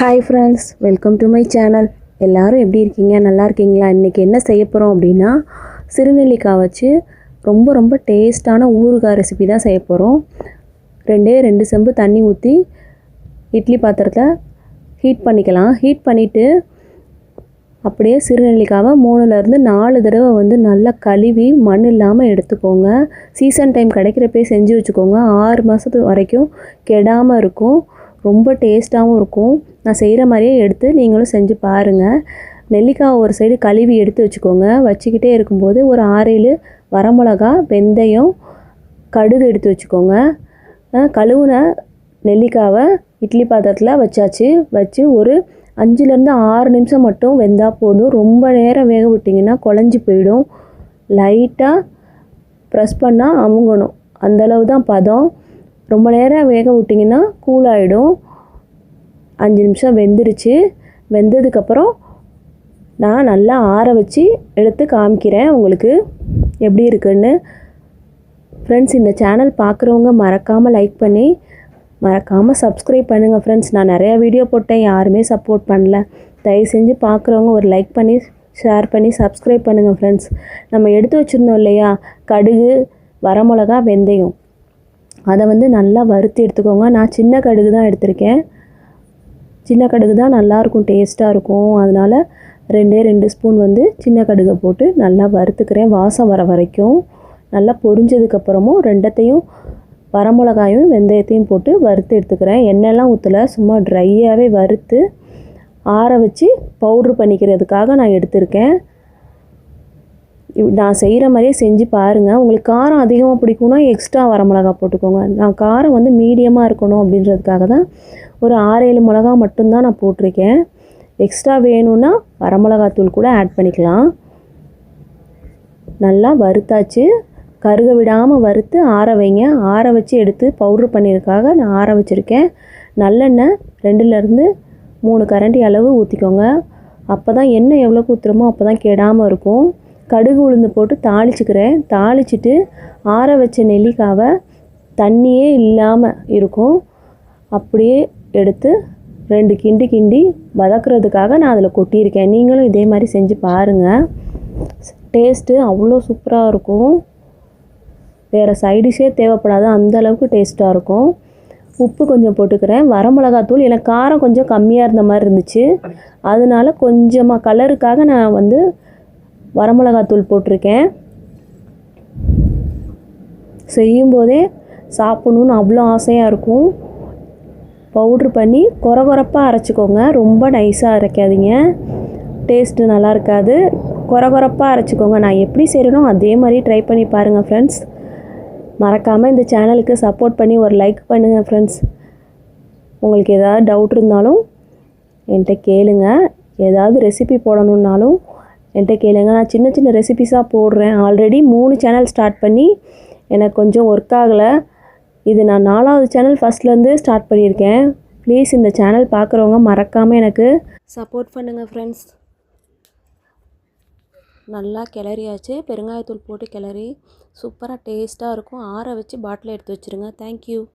Hi friends welcome to my channel எல்லோரும் எப்படி இருக்கீங்க? நல்லா இருக்கீங்களா? இன்றைக்கி என்ன செய்ய போகிறோம் அப்படின்னா சிறுநெல்லிக்காய் வச்சு ரொம்ப ரொம்ப டேஸ்ட்டான ஊறுகாய் ரெசிபி தான் செய்ய போகிறோம் ரெண்டே ரெண்டு செம்பு தண்ணி ஊற்றி இட்லி பாத்திரத்தில் ஹீட் பண்ணிக்கலாம். ஹீட் பண்ணிவிட்டு அப்படியே சிறுநெல்லிக்காவை மூணுலேருந்து நாலு தடவை வந்து நல்லா கழுவி மண் இல்லாமல் எடுத்துக்கோங்க. சீசன் டைம் கிடைக்கிறப்பே செஞ்சு வச்சுக்கோங்க. ஆறு மாதத்து வரைக்கும் கெடாமல் இருக்கும். ரொம்ப டேஸ்ட்டாகவும் இருக்கும். நான் செய்கிற மாதிரியே எடுத்து நீங்களும் செஞ்சு பாருங்கள் நெல்லிக்காய் ஒரு சைடு கழுவி எடுத்து வச்சுக்கோங்க. வச்சுக்கிட்டே இருக்கும்போது ஒரு ஆறேழு வரமிளகா வெந்தயம் கடுகு எடுத்து வச்சுக்கோங்க. கழுவுன நெல்லிக்காவை இட்லி பாத்திரத்தில் வச்சாச்சு. வச்சு ஒரு அஞ்சுலேருந்து ஆறு நிமிஷம் மட்டும் வெந்தால் போதும். ரொம்ப நேரம் வேக விட்டிங்கன்னா குழஞ்சி போயிடும். லைட்டாக ப்ரெஸ் பண்ணால் அமுங்கணும். அந்தளவு தான் பதம். ரொம்ப நேரம் வேக விட்டிங்கன்னா கூலாகிடும் அஞ்சு நிமிஷம் வெந்துருச்சு. வெந்ததுக்கப்புறம் நான் நல்லா ஆற வச்சு எடுத்து காமிக்கிறேன் உங்களுக்கு எப்படி இருக்குன்னு. ஃப்ரெண்ட்ஸ் இந்த சேனல் பார்க்குறவங்க மறக்காமல் லைக் பண்ணி மறக்காமல் சப்ஸ்கிரைப் பண்ணுங்கள் ஃப்ரெண்ட்ஸ் நான் நிறையா வீடியோ போட்டேன் யாருமே சப்போர்ட் பண்ணல. தயவு செஞ்சு பார்க்குறவங்க ஒரு லைக் பண்ணி ஷேர் பண்ணி சப்ஸ்கிரைப் பண்ணுங்கள் ஃப்ரெண்ட்ஸ் நம்ம எடுத்து வச்சுருந்தோம் இல்லையா? கடுகு வரமிளகா வெந்தயம். அதை வந்து நல்லா வறுத்து எடுத்துக்கோங்க. நான் சின்ன கடுகு தான் எடுத்திருக்கேன். சின்ன கடுகு தான் நல்லாயிருக்கும் டேஸ்ட்டாக இருக்கும். அதனால் ரெண்டே ரெண்டு ஸ்பூன் வந்து சின்ன கடுகை போட்டு நல்லா வறுத்துக்கிறேன். வாசம் வர வரைக்கும். நல்லா பொரிஞ்சதுக்கப்புறமும் ரெண்டத்தையும் வரமிளகாயும் வெந்தயத்தையும் போட்டு வறுத்து எடுத்துக்கிறேன். எண்ணெய்லாம் ஊற்றலை சும்மா ட்ரையாகவே வறுத்து ஆற வச்சு பவுட்ரு பண்ணிக்கிறதுக்காக நான் எடுத்திருக்கேன். நான் செய்கிற மாதிரியே செஞ்சு பாருங்கள் உங்களுக்கு காரம் அதிகமாக பிடிக்கும்னா எக்ஸ்ட்ரா வரமிளகா போட்டுக்கோங்க. நான் காரம் வந்து மீடியமாக இருக்கணும் அப்படின்றதுக்காக தான் ஒரு ஆறு ஏழு மிளகா மட்டும்தான் நான் போட்டிருக்கேன். எக்ஸ்ட்ரா வேணும்னா வரமிளகாத்தூள் கூட ஆட் பண்ணிக்கலாம். நல்லா வறுத்தாச்சு. கருக விடாமல் வறுத்து ஆற வைங்க. ஆற வச்சு எடுத்து பவுட்ரு பண்ணியிருக்காக நான் ஆற வச்சுருக்கேன். நல்லெண்ணெய் ரெண்டுலேருந்து மூணு கரண்டி அளவு ஊற்றிக்கோங்க அப்போ தான் எண்ணெய் எவ்வளோ ஊற்றுறோமோ அப்போ தான் கெடாமல் இருக்கும். கடுகு உளுந்து போட்டு தாளிச்சுக்கிறேன். தாளிச்சிட்டு ஆற வச்ச நெல்லிக்காவை தண்ணியே இல்லாமல் இருக்கும். அப்படியே எடுத்து ரெண்டு கிண்டி கிண்டி வதக்குறதுக்காக நான் அதில் கொட்டியிருக்கேன். நீங்களும் இதே மாதிரி செஞ்சு பாருங்கள் டேஸ்ட்டு அவ்வளோ சூப்பராக இருக்கும். வேறு சைடிஷே தேவைப்படாத. அந்தளவுக்கு டேஸ்ட்டாக இருக்கும். உப்பு கொஞ்சம் போட்டுக்கிறேன். வரமிளகாத்தூள் எனக்கு காரம் கொஞ்சம் கம்மியாக இருந்த மாதிரி இருந்துச்சு. அதனால கொஞ்சமாக கலருக்காக நான் வந்து வரமிளகாத்தூள் போட்டிருக்கேன். செய்யும்போதே சாப்பிட்ணுன்னு அவ்வளோ ஆசையாக இருக்கும். பவுட்ரு பண்ணி கொர கொரப்பாக அரைச்சிக்கோங்க. ரொம்ப நைஸாக அரைக்காதீங்க. டேஸ்ட்டு நல்லா இருக்காது. கொர கொரப்பாக அரைச்சிக்கோங்க. நான் எப்படி செய்கிறேனோ அதே மாதிரி ட்ரை பண்ணி பாருங்கள் ஃப்ரெண்ட்ஸ் மறக்காமல் இந்த சேனலுக்கு சப்போர்ட் பண்ணி ஒரு லைக் பண்ணுங்கள் ஃப்ரெண்ட்ஸ் உங்களுக்கு ஏதாவது டவுட் இருந்தாலும் என்கிட்ட கேளுங்க. ஏதாவது ரெசிபி போடணுன்னாலும் என்கிட்ட கேளுங்க. நான் சின்ன சின்ன ரெசிபிஸாக போடுறேன். ஆல்ரெடி மூணு சேனல் ஸ்டார்ட் பண்ணி எனக்கு கொஞ்சம் ஒர்க் ஆகலை. இது நான் நாலாவது சேனல் ஃபஸ்ட்லேருந்து ஸ்டார்ட் பண்ணியிருக்கேன். ப்ளீஸ் இந்த சேனல் பார்க்குறவங்க மறக்காமல் எனக்கு சப்போர்ட் பண்ணுங்கள் ஃப்ரெண்ட்ஸ் நல்லா கிளறியாச்சு. பெருங்காயத்தூள் போட்டு கிளறி சூப்பராக டேஸ்ட்டாக இருக்கும். ஆற வச்சு பாட்டில் எடுத்து வச்சுருங்க. தேங்க்யூ